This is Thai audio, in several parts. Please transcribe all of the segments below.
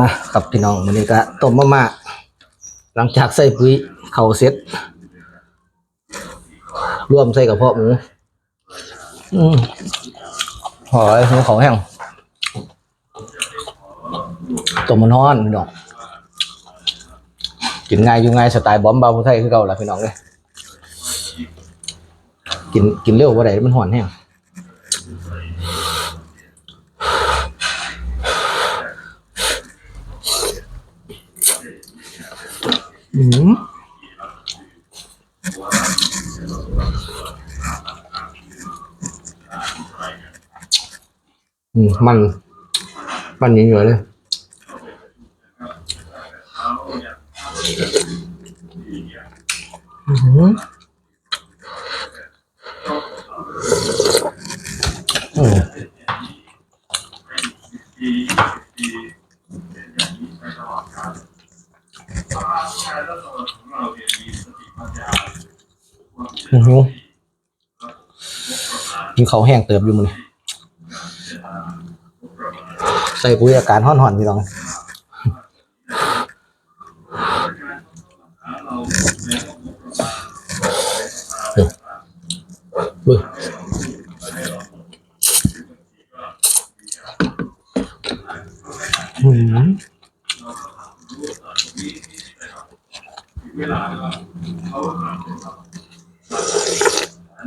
มาครับพี่น้องวันนี้ก็ต้มมะม่าหลังจากใส่ปุ๋ยเข่าเซ็ตร่วมใส่กับพ่อหมูอืมหอยหมูเขาแห้งต้มมันฮ้อนพี่น้องกินง่ายอยู่ง่ายสไตล์บอมบาผู้ไทยคือเก่าละพี่น้องเลยกินกินเร็วว่าไรมันห่อนแห้ง Ừ. Ừ, mặn mặn như vậy đây ừ. Ừ. โอ้โหกินเขาแห้งเติบอยู่มันใส่ปุ๋ยอาการห่อนห่อนพี่ต้องบึ้อืม เวล好หรือว่าเขาถามเห็นกับภาษาอัง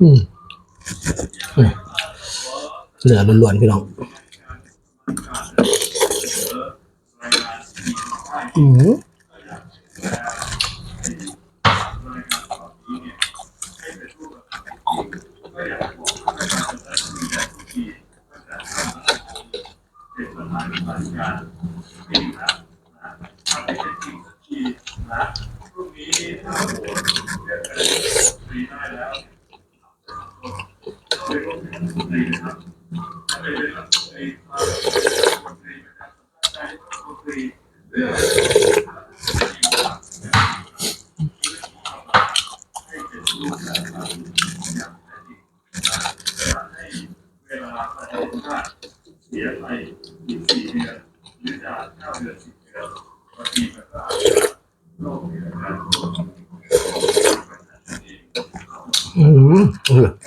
อืมอืมเหลือล้วนๆพี่น้อง อืม มาปฏิบัติการเป็นนะทำให้เป็นสิ่งที่นะพรุ่งนี้ถ้าผมเรียกอะไรฟรีได้แล้วเราไปร่วมกันในนะครับถ้าเป็นเรื่องในความคนฟรีนะครับใจคนฟรีเรื่องให้เป็นรูปแบบอย่างแท้จริงให้เวลาประเทศชาติเสียไป 嗯，嗯。